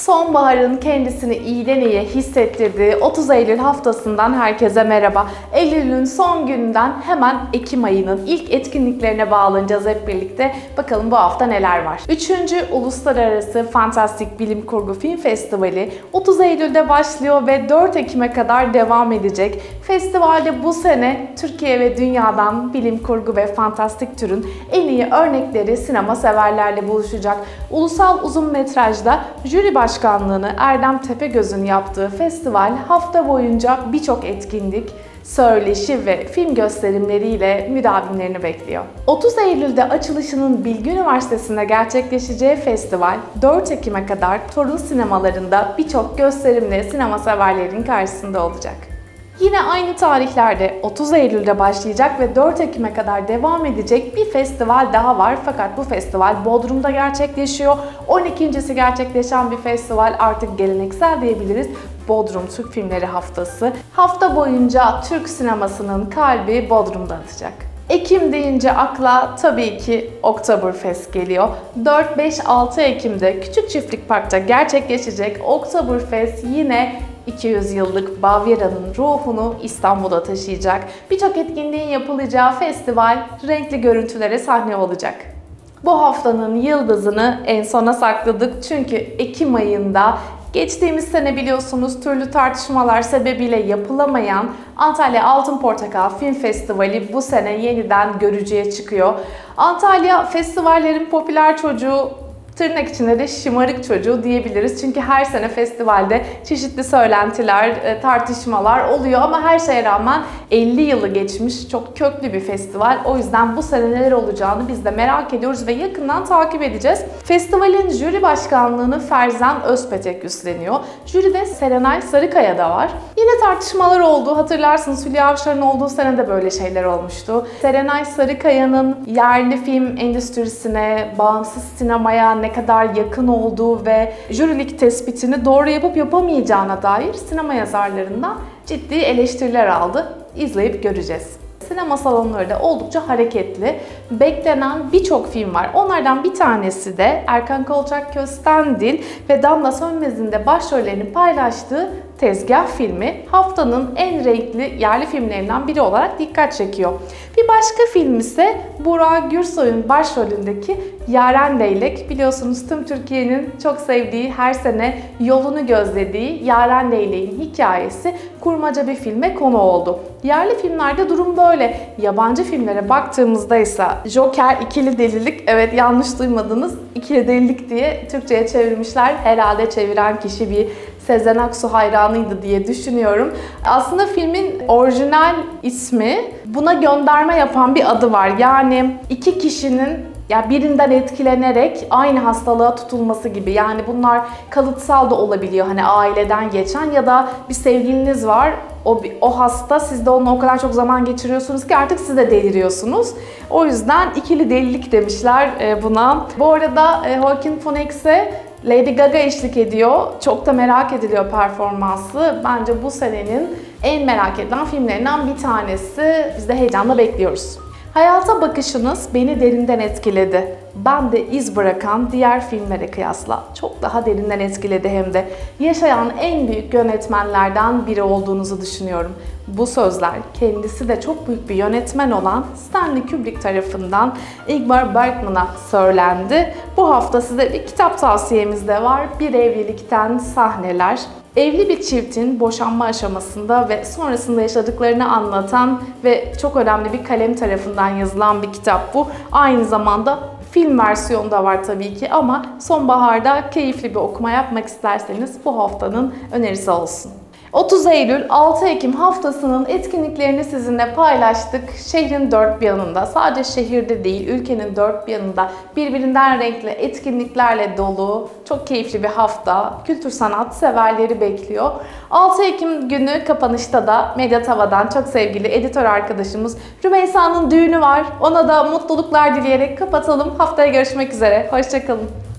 Sonbaharın kendisini iyiden iyiye hissettirdiği 30 Eylül haftasından herkese merhaba. Eylül'ün son gününden hemen Ekim ayının ilk etkinliklerine bağlanacağız hep birlikte. Bakalım bu hafta neler var. 3. Uluslararası Fantastik Bilim Kurgu Film Festivali 30 Eylül'de başlıyor ve 4 Ekim'e kadar devam edecek. Festivalde bu sene Türkiye ve dünyadan bilim kurgu ve fantastik türün en iyi örnekleri sinema severlerle buluşacak. Ulusal uzun metrajda jüri başkanlığını Erdem Tepegöz'ün yaptığı festival hafta boyunca birçok etkinlik, söyleşi ve film gösterimleriyle müdavimlerini bekliyor. 30 Eylül'de açılışının Bilgi Üniversitesi'nde gerçekleşeceği festival 4 Ekim'e kadar Torun sinemalarında birçok gösterimle sinema severlerin karşısında olacak. Yine aynı tarihlerde 30 Eylül'de başlayacak ve 4 Ekim'e kadar devam edecek bir festival daha var. Fakat bu festival Bodrum'da gerçekleşiyor. 12.si gerçekleşen bir festival artık geleneksel diyebiliriz. Bodrum Türk Filmleri Haftası. Hafta boyunca Türk sinemasının kalbi Bodrum'da atacak. Ekim deyince akla tabii ki Oktoberfest geliyor. 4-5-6 Ekim'de Küçük Çiftlik Park'ta gerçekleşecek Oktoberfest yine 200 yıllık Bavyera'nın ruhunu İstanbul'a taşıyacak. Birçok etkinliğin yapılacağı festival renkli görüntülere sahne olacak. Bu haftanın yıldızını en sona sakladık çünkü Ekim ayında Geçtiğimiz sene biliyorsunuz türlü tartışmalar sebebiyle yapılamayan Antalya Altın Portakal Film Festivali bu sene yeniden görücüye çıkıyor. Antalya festivallerin popüler çocuğu tırnak içinde de şımarık çocuğu diyebiliriz. Çünkü her sene festivalde çeşitli söylentiler, e, tartışmalar oluyor ama her şeye rağmen 50 yılı geçmiş çok köklü bir festival. O yüzden bu sene neler olacağını biz de merak ediyoruz ve yakından takip edeceğiz. Festivalin jüri başkanlığını Ferzan Özpetek üstleniyor. Jüride Serenay Sarıkaya da var. Yine tartışmalar oldu. Hatırlarsınız Hülya Avşar'ın olduğu sene de böyle şeyler olmuştu. Serenay Sarıkaya'nın yerli film endüstrisine, bağımsız sinemaya ne kadar yakın olduğu ve jürilik tespitini doğru yapıp yapamayacağına dair sinema yazarlarından ciddi eleştiriler aldı. İzleyip göreceğiz. Sinema salonları da oldukça hareketli. Beklenen birçok film var. Onlardan bir tanesi de Erkan Kolçak Köstendil ve Damla Sönmez'in de başrollerini paylaştığı Tezgah filmi haftanın en renkli yerli filmlerinden biri olarak dikkat çekiyor. Bir başka film ise Burak Gürsoy'un başrolündeki Yaren Leylek. Biliyorsunuz tüm Türkiye'nin çok sevdiği, her sene yolunu gözlediği Yaren Leylek'in hikayesi kurmaca bir filme konu oldu. Yerli filmlerde durum böyle. Yabancı filmlere baktığımızda ise Joker ikili delilik, evet yanlış duymadınız, ikili delilik diye Türkçe'ye çevirmişler. Herhalde çeviren kişi bir Sezen Aksu hayranıydı diye düşünüyorum. Aslında filmin orijinal ismi buna gönderme yapan bir adı var. Yani iki kişinin ya birinden etkilenerek aynı hastalığa tutulması gibi. Yani bunlar kalıtsal da olabiliyor. Hani aileden geçen ya da bir sevgiliniz var. O, o hasta siz de onunla o kadar çok zaman geçiriyorsunuz ki artık siz de deliriyorsunuz. O yüzden ikili delilik demişler e, buna. Bu arada e, Joaquin Phoenix'e Lady Gaga eşlik ediyor. Çok da merak ediliyor performansı. Bence bu senenin en merak edilen filmlerinden bir tanesi. Biz de heyecanla bekliyoruz. Hayata bakışınız beni derinden etkiledi. Ben de iz bırakan diğer filmlere kıyasla çok daha derinden etkiledi hem de. Yaşayan en büyük yönetmenlerden biri olduğunuzu düşünüyorum. Bu sözler kendisi de çok büyük bir yönetmen olan Stanley Kubrick tarafından Ingmar Bergman'a söylendi. Bu hafta size bir kitap tavsiyemiz de var. Bir evlilikten sahneler. Evli bir çiftin boşanma aşamasında ve sonrasında yaşadıklarını anlatan ve çok önemli bir kalem tarafından yazılan bir kitap bu. Aynı zamanda film versiyonu da var tabii ki ama sonbaharda keyifli bir okuma yapmak isterseniz bu haftanın önerisi olsun. 30 Eylül 6 Ekim haftasının etkinliklerini sizinle paylaştık. Şehrin dört bir yanında, sadece şehirde değil, ülkenin dört bir yanında birbirinden renkli etkinliklerle dolu, çok keyifli bir hafta. Kültür sanat severleri bekliyor. 6 Ekim günü kapanışta da Medya Tava'dan çok sevgili editör arkadaşımız Rümeysa'nın düğünü var. Ona da mutluluklar dileyerek kapatalım. Haftaya görüşmek üzere. Hoşçakalın.